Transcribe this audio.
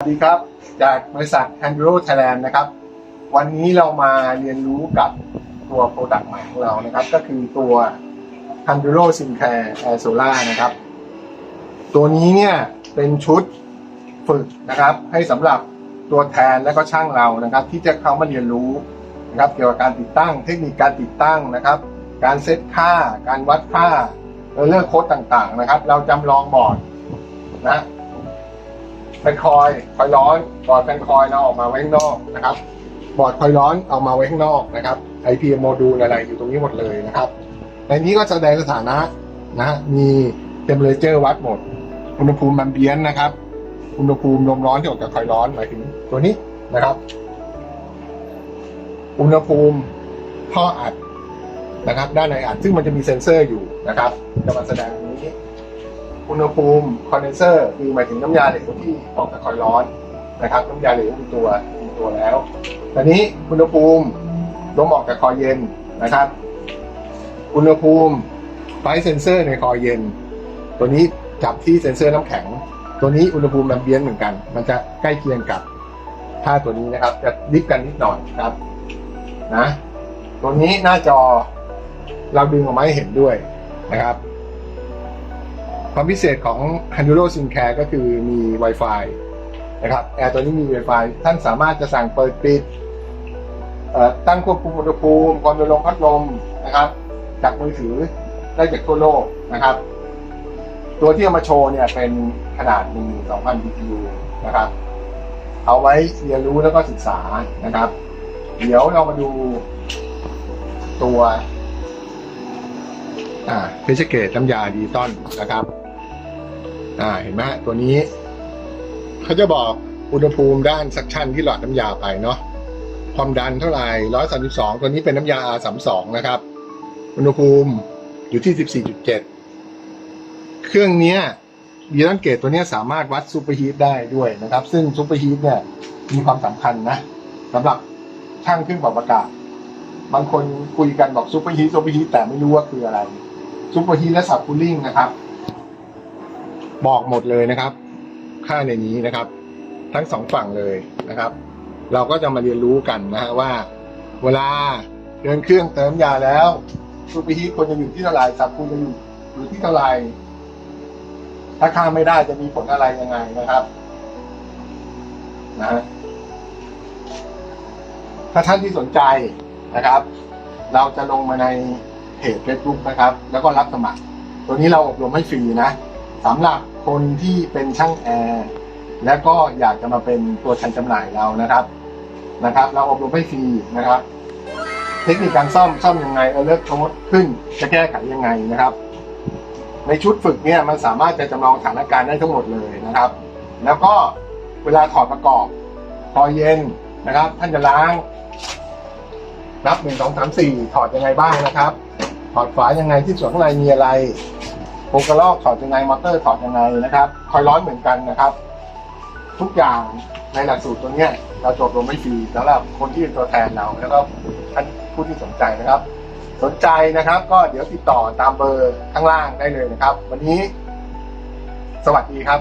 สวัสดีครับ จากบริษัท h a n d r o Thailand นะครับ วันนี้เรามาเรียนรู้กับตัวโปรดักต์ใหม่ของเรานะครับ ก็คือตัว h a n d r o s i m c a r e Air Solar นะครับ ตัวนี้เนี่ยเป็นชุดฝึกนะครับ ให้สำหรับตัวแทนและก็ช่างเรานะครับ ที่จะเข้ามาเรียนรู้นะครับเกี่ยวกับการติดตั้ง เทคนิคการติดตั้งนะครับ การเซตค่า การวัดค่าเรื่องโค้ดต่างๆนะครับ เราจำลองบอร์ดนะ แฟนคอยคอยร้อนบอร์ดแฟนคอยเราออกมาไว้ข้างนอกนะครับ บอร์ดคอยร้อนเอามาไว้ข้างนอกนะครับ IPM โมดูลอะไรอยู่ตรงนี้หมดเลยนะครับในนี้ก็แสดงสถานะนะมีเทมเพลเจอร์วัดหมด อุณหภูมิมันเบียนนะครับ อุณหภูมิลมร้อนที่ออกจากคอยร้อนหมายถึงตัวนี้นะครับ อุณหภูมิท่ออัดนะครับ ด้านในอัดซึ่งมันจะมีเซ็นเซอร์อยู่นะครับ จะมาแสดงตรงนี้ อุณหภูมิคอนเดนเซอร์คือหมายถึงน้ำยาเหลวที่ออกจากคอยร้อนนะครับน้ำยาเหลวมีตัวมีตัวแล้วตอนนี้อุณหภูมิลมออกจากคอยเย็นนะครับ อุณหภูมิไฟเซนเซอร์ในคอยเย็น ตัวนี้จับที่เซนเซอร์น้ำแข็ง ตัวนี้อุณหภูมิแอมเบียนเหมือนกัน มันจะใกล้เคียงกับค่าตัวนี้นะครับ จะดิฟกันนิดหน่อยครับนะตัวนี้หน้าจอเราดึงออกมาให้เห็นด้วยนะครับ ความพิเศษของ h a n d u r o SIM Care ก็คือมี Wi-Fi นะครับแอร์ตัวนี้มี Wi-Fi ท่านสามารถจะสั่งเปิดปิดตั้งควบคุมอุณหภูมิความเร็วลมพัดลมนะครับ จากมือถือได้จากทั่วโลกนะครับ ตัวที่เอามาโชว์เนี่ยเป็นขนาด 12,000 BTU นะครับ เอาไว้เรียนรู้แล้วก็ศึกษานะครับ เดี๋ยวเรามาดูตัวอ่าเพชรเกตน้ำยาดีต้อนนะครับ อ่าเห็นไหมตัวนี้เขาจะบอกอุณหภูมิด้านซักชันที่หลอดน้ำยาไปเนาะความดันเท่าไหร่ร้อยสามสิบสองตัวนี้เป็นน้ำยา R32 นะครับ อุณหภูมิอยู่ที่สิบสี่จุดเจ็ดเครื่องเนี้ยดีต้อนเกตตัวเนี้ยสามารถวัดซูเปอร์ฮีทได้ด้วยนะครับ ซึ่งซูเปอร์ฮีทเนี่ยมีความสำคัญนะสำหรับช่างเครื่องปรับอากาศ บางคนคุยกันบอกซูเปอร์ฮีทซูเปอร์ฮีทแต่ไม่รู้ว่าคืออะไรซูเปอร์ฮีทและสับคูลิ่งนะครับ บอกหมดเลยนะครับ ค่าในนี้นะครับ ทั้งสองฝั่งเลยนะครับ เราก็จะมาเรียนรู้กันนะฮะว่า เวลาเดินเครื่องเติมยาแล้วซูเปอร์ฮีทควรจะอยู่ที่เท่าไหร่สับคูจะอยู่อยู่ที่เท่าไหร่ถ้าค่าไม่ได้จะมีผลอะไรยังไงนะครับนะฮะถ้าท่านที่สนใจนะครับ เราจะลงมาในเพจ Facebook นะครับ แล้วก็รับสมัคร ตัวนี้เราอบรมให้ฟรีนะ สำหรับคนที่เป็นช่างแอร์และก็อยากจะมาเป็นตัวแทนจำหน่ายเรานะครับนะครับ เราอบรมให้ฟรีนะครับ เทคนิคการซ่อมซ่อมยังไงเออเลิกโทษขึ้นจะแก้ไขยังไงนะครับ ในชุดฝึกเนี่ยมันสามารถจะจำลองสถานการณ์ได้ทั้งหมดเลยนะครับ แล้วก็เวลาถอดประกอบ พอเย็นนะครับ ท่านจะล้าง นับหนึ่งสองสามสี่ถอดยังไงบ้างนะครับ ถอดฝายังไงที่ส่วนข้างในมีอะไร โครกระลอกถอดยังไงมอเตอร์ถอดยังไงนะครับ คอยร้อนเหมือนกันนะครับ ทุกอย่างในหลักสูตรตัวเนี้ยเราจบลงไม่ฟรีสำหรับคนที่เป็นตัวแทนเราแล้วก็ท่านผู้ที่สนใจนะครับ สนใจนะครับ ก็เดี๋ยวติดต่อตามเบอร์ข้างล่างได้เลยนะครับ วันนี้ สวัสดีครับ